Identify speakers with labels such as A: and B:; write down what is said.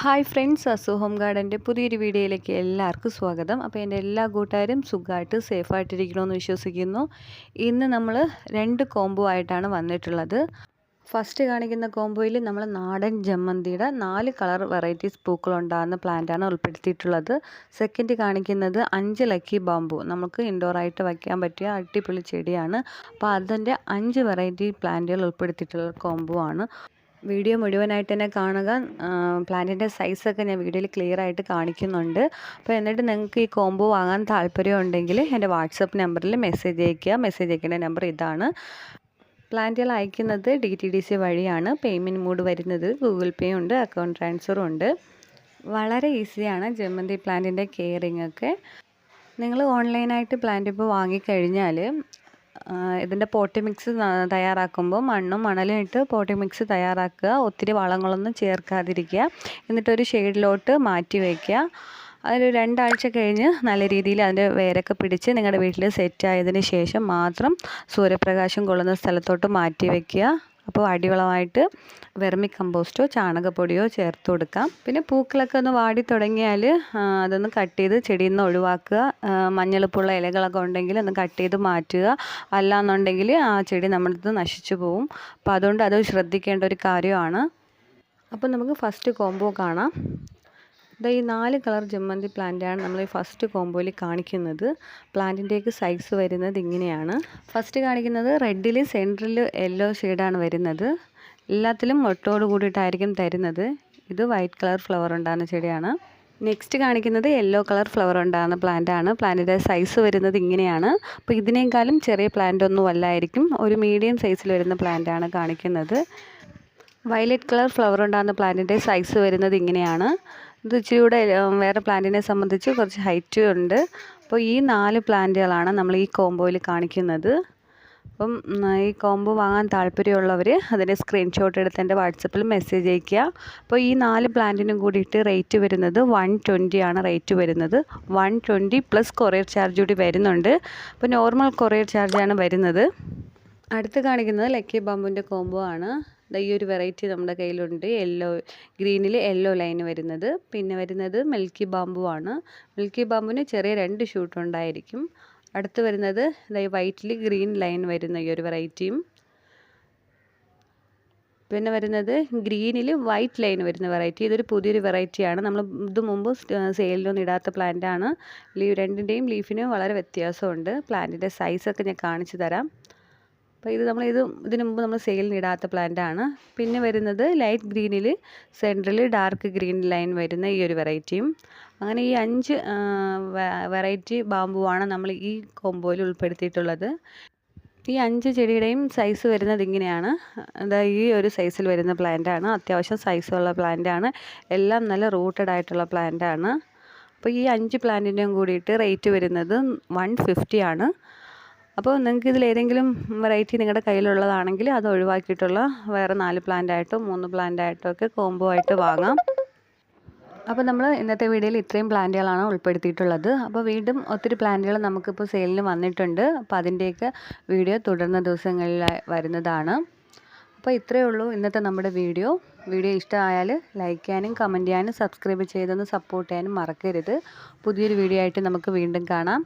A: Hi friends Asu home ഗാർഡന്റെ പുതിയൊരു വീഡിയോയിലേക്ക് എല്ലാവർക്കും സ്വാഗതം. അപ്പോൾ എന്റെ എല്ലാ കൂട്ടുകാരും സുഖമായിട്ട് സേഫായിട്ടിരിക്കണമെന്ന് വിശ്വസിക്കുന്നു. ഇന്ന് നമ്മൾ രണ്ട് കോംബോ ആയിട്ടാണ് വന്നിട്ടുള്ളത്. ഫസ്റ്റ് കാണിക്കുന്ന കോംബോയിൽ നമ്മൾ നാടൻ ജമ്മന്തിയുടെ നാല് കളർ വെറൈറ്റീസ് പൂക്കളുണ്ടാകുന്ന പ്ലാന്റാണ് ഉൾപ്പെടുത്തിയിട്ടുള്ളത്. സെക്കൻഡ് കാണിക്കുന്നത് അഞ്ച് ലക്കി ബാമ്പു നമുക്ക് ഇൻഡോറായിട്ട് വയ്ക്കാൻ പറ്റിയ അടിപൊളി ചെടിയാണ്. അപ്പോൾ അതിന്റെ അഞ്ച് വെറൈറ്റി പ്ലാന്റുകൾ ഉൾപ്പെടുത്തിയിട്ടുള്ള കോംബോ ആണ്. വീഡിയോ മുഴുവനായിട്ട് തന്നെ കാണുക. പ്ലാന്റിന്റെ സൈസൊക്കെ ഞാൻ വീഡിയോയിൽ ക്ലിയർ ആയിട്ട് കാണിക്കുന്നുണ്ട്. അപ്പോൾ എന്നിട്ട് നിങ്ങൾക്ക് ഈ കോംബോ വാങ്ങാൻ താല്പര്യം ഉണ്ടെങ്കിൽ എന്റെ വാട്സപ്പ് നമ്പറിൽ മെസ്സേജ് അയക്കുക മെസ്സേജ് അയക്കേണ്ട നമ്പർ ഇതാണ്. പ്ലാന്റുകൾ അയക്കുന്നത് ഡി ടി ഡി സി വഴിയാണ്. പേയ്മെന്റ് മൂഡ് വരുന്നത് ഗൂഗിൾ പേ ഉണ്ട് അക്കൗണ്ട് ട്രാൻസ്ഫറും ഉണ്ട്. വളരെ ഈസിയാണ് ജമന്തി പ്ലാന്റിന്റെ കെയറിങ് ഒക്കെ. നിങ്ങൾ ഓൺലൈനായിട്ട് പ്ലാന്റ് ഇപ്പോൾ വാങ്ങിക്കഴിഞ്ഞാൽ ഇതിന്റെ പോട്ടി മിക്സ് തയ്യാറാക്കുമ്പോൾ മണ്ണും മണലും ഇട്ട് പോട്ടി മിക്സ് തയ്യാറാക്കുക. ഒത്തിരി വളങ്ങളൊന്നും ചേർക്കാതിരിക്കുക. എന്നിട്ടൊരു ഷെയ്ഡിലോട്ട് മാറ്റി വയ്ക്കുക അതൊരു രണ്ടാഴ്ച കഴിഞ്ഞ് നല്ല രീതിയിൽ അതിന്റെ വേരൊക്കെ പിടിച്ച് നിങ്ങളുടെ വീട്ടിൽ സെറ്റ് ആയതിന് ശേഷം മാത്രം സൂര്യപ്രകാശം കൊള്ളുന്ന സ്ഥലത്തോട്ട് മാറ്റി വയ്ക്കുക അപ്പോൾ അടിവളമായിട്ട് വെർമി കമ്പോസ്റ്റോ ചാണകപ്പൊടിയോ ചേർത്ത് കൊടുക്കാം. പിന്നെ പൂക്കളൊക്കെ ഒന്ന് വാടി തുടങ്ങിയാൽ അതൊന്ന് കട്ട് ചെയ്ത് ചെടിയിൽ നിന്ന് ഒഴിവാക്കുക. മഞ്ഞളിപ്പുള്ള ഇലകളൊക്കെ ഉണ്ടെങ്കിൽ ഒന്ന് കട്ട് ചെയ്ത് മാറ്റുക. അല്ലാന്നുണ്ടെങ്കിൽ ആ ചെടി നമ്മുടെ നശിച്ചു പോവും. അപ്പോൾ അതുകൊണ്ട് അത് ശ്രദ്ധിക്കേണ്ട ഒരു കാര്യമാണ്. അപ്പോൾ നമുക്ക് ഫസ്റ്റ് കോംബോ കാണാം. ഇതാ ഈ നാല് കളർ ജമ്മന്തി പ്ലാന്റാണ് നമ്മൾ ഈ ഫസ്റ്റ് കോമ്പോയിൽ കാണിക്കുന്നത്. പ്ലാന്റിന്റെയൊക്കെ സൈസ് വരുന്നത് ഇങ്ങനെയാണ്. ഫസ്റ്റ് കാണിക്കുന്നത് റെഡിൽ സെന്ററിൽ യെല്ലോ ഷെയ്ഡാണ് വരുന്നത്. എല്ലാത്തിലും ഒട്ടോട് കൂടിയിട്ടായിരിക്കും തരുന്നത്. ഇത് വൈറ്റ് കളർ ഫ്ലവർ ഉണ്ടാകുന്ന ചെടിയാണ്. നെക്സ്റ്റ് കാണിക്കുന്നത് യെല്ലോ കളർ ഫ്ലവർ ഉണ്ടാകുന്ന പ്ലാന്റാണ്. പ്ലാന്റിന്റെ സൈസ് വരുന്നത് ഇങ്ങനെയാണ്. അപ്പോൾ ഇതിനേക്കാളും ചെറിയ പ്ലാന്റ് ഒന്നും അല്ലായിരിക്കും. ഒരു മീഡിയം സൈസിൽ വരുന്ന പ്ലാന്റാണ് കാണിക്കുന്നത്. വയലറ്റ് കളർ ഫ്ലവർ ഉണ്ടാകുന്ന പ്ലാന്റിന്റെ സൈസ് വരുന്നത് ഇങ്ങനെയാണ്. ഇത് ഇച്ചിരി കൂടെ വേറെ പ്ലാന്റിനെ സംബന്ധിച്ച് കുറച്ച് ഹൈറ്റ് ഉണ്ട്. അപ്പോൾ ഈ നാല് പ്ലാന്റുകളാണ് നമ്മൾ ഈ കോംബോയിൽ കാണിക്കുന്നത്. അപ്പം ഈ കോംബോ വാങ്ങാൻ താല്പര്യമുള്ളവർ അതിന്റെ സ്ക്രീൻഷോട്ട് എടുത്ത് എന്റെ വാട്സപ്പിൽ മെസ്സേജ് അയയ്ക്കുക. അപ്പോൾ ഈ നാല് പ്ലാന്റിനും കൂടിയിട്ട് റേറ്റ് വരുന്നത് വൺ ആണ് റേറ്റ് വരുന്നത്. One twenty plus courier charge കൂടി വരുന്നുണ്ട്. അപ്പോൾ നോർമൽ കൊറിയർ ചാർജാണ് വരുന്നത്. അടുത്ത് കാണിക്കുന്നത് ലക്കി ബാമ്പുവിന്റെ കോംബോ ആണ്. ഈ ഒരു വെറൈറ്റി നമ്മുടെ കയ്യിലുണ്ട്. യെല്ലോ ഗ്രീനിൽ യെല്ലോ ലൈൻ വരുന്നത്. പിന്നെ വരുന്നത് മിൽക്കി ബാമ്പു ആണ്. മിൽക്കി ബാമ്പുവിന് ചെറിയ രണ്ട് ഷൂട്ട് ഉണ്ടായിരിക്കും. അടുത്ത് വരുന്നത് ഈ വൈറ്റിൽ ഗ്രീൻ ലൈൻ വരുന്ന ഈ ഒരു വെറൈറ്റിയും പിന്നെ വരുന്നത് ഗ്രീനിൽ വൈറ്റ് ലൈൻ വരുന്ന വെറൈറ്റി ഇതൊരു പുതിയൊരു വെറൈറ്റിയാണ് നമ്മൾ ഇത് മുമ്പ് സെയിലിലൊന്നും ഇടാത്ത പ്ലാന്റ് ആണ്. ലീവ് രണ്ടിന്റെയും ലീഫിന് വളരെ വ്യത്യാസമുണ്ട്. പ്ലാന്റിന്റെ സൈസൊക്കെ ഞാൻ കാണിച്ചു തരാം. അപ്പോൾ ഇത് നമ്മൾ ഇത് ഇതിനു മുമ്പ് നമ്മൾ സെയിലിന് ഇടാത്ത പ്ലാന്റ് ആണ്. പിന്നെ വരുന്നത് ലൈറ്റ് ഗ്രീനിൽ സെൻട്രൽ ഡാർക്ക് ഗ്രീൻ ലൈൻ വരുന്ന ഈ ഒരു വെറൈറ്റിയും അങ്ങനെ ഈ അഞ്ച് വെറൈറ്റി ബാമ്പുവാണ് നമ്മൾ ഈ കോമ്പോയിൽ ഉൾപ്പെടുത്തിയിട്ടുള്ളത്. ഈ അഞ്ച് ചെടിയുടെയും സൈസ് വരുന്നത് ഇങ്ങനെയാണ്. അതാ ഈ ഒരു സൈസിൽ വരുന്ന പ്ലാന്റ് ആണ്. അത്യാവശ്യം സൈസുള്ള പ്ലാന്റ് ആണ്. എല്ലാം നല്ല റൂട്ടഡ് ആയിട്ടുള്ള പ്ലാന്റ് ആണ്. അപ്പോൾ ഈ അഞ്ച് പ്ലാന്റിന്റെയും കൂടിയിട്ട് റേറ്റ് വരുന്നത് വൺ ഫിഫ്റ്റി ആണ്. അപ്പോൾ നിങ്ങൾക്ക് ഇതിൽ ഏതെങ്കിലും വെറൈറ്റി നിങ്ങളുടെ കയ്യിലുള്ളതാണെങ്കിൽ അത് ഒഴിവാക്കിയിട്ടുള്ള വേറെ നാല് പ്ലാന്റ് ആയിട്ടോ മൂന്ന് പ്ലാന്റ് ആയിട്ടോ ഒക്കെ കോംബോ ആയിട്ട് വാങ്ങാം. അപ്പോൾ നമ്മൾ ഇന്നത്തെ വീഡിയോയിൽ ഇത്രയും പ്ലാന്റുകളാണ് ഉൾപ്പെടുത്തിയിട്ടുള്ളത്. അപ്പോൾ വീണ്ടും ഒത്തിരി പ്ലാന്റുകൾ നമുക്കിപ്പോൾ സെയിലിന് വന്നിട്ടുണ്ട്. അപ്പോൾ അതിന്റെയൊക്കെ വീഡിയോ തുടർന്ന ദിവസങ്ങളിൽ വരുന്നതാണ്. അപ്പോൾ ഇത്രയേ ഉള്ളൂ ഇന്നത്തെ നമ്മുടെ വീഡിയോ. വീഡിയോ ഇഷ്ടമായാൽ ലൈക്ക് ചെയ്യാനും കമന്റ് ചെയ്യാനും സബ്സ്ക്രൈബ് ചെയ്തൊന്ന് സപ്പോർട്ട് ചെയ്യാനും മറക്കരുത്. പുതിയൊരു വീഡിയോ ആയിട്ട് നമുക്ക് വീണ്ടും കാണാം.